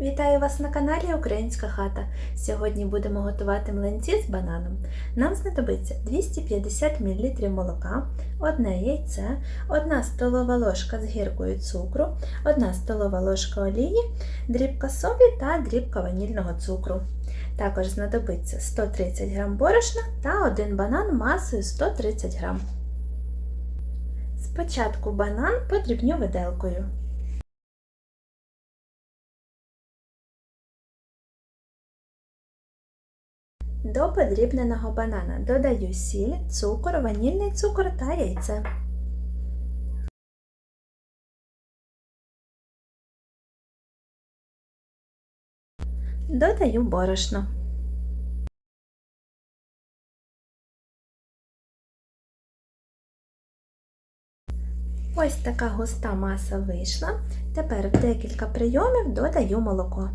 Вітаю вас на каналі Українська хата. Сьогодні будемо готувати млинці з бананом. Нам знадобиться 250 мл молока, одне яйце, 1 столова ложка з гіркою цукру, 1 столова ложка олії, дрібка солі та дрібка ванільного цукру. Також знадобиться 130 г борошна та 1 банан масою 130 г. Спочатку банан подрібню виделкою. До подрібненого банана додаю сіль, цукор, ванільний цукор та яйце. Додаю борошно. Ось така густа маса вийшла. Тепер в декілька прийомів додаю молоко.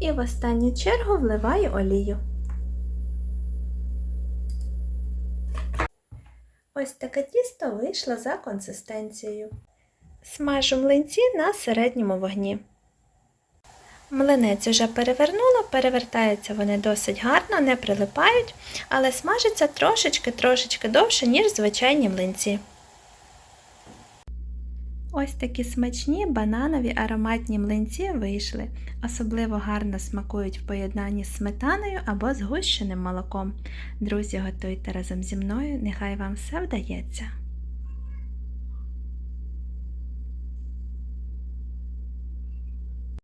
І в останню чергу вливаю олію. Ось таке тісто вийшло за консистенцією. Смажу млинці на середньому вогні. Млинець уже перевернула, перевертаються вони досить гарно, не прилипають, але смажаться трошечки-трошечки довше, ніж звичайні млинці. Ось такі смачні бананові ароматні млинці вийшли. Особливо гарно смакують в поєднанні з сметаною або згущеним молоком. Друзі, готуйте разом зі мною, нехай вам все вдається!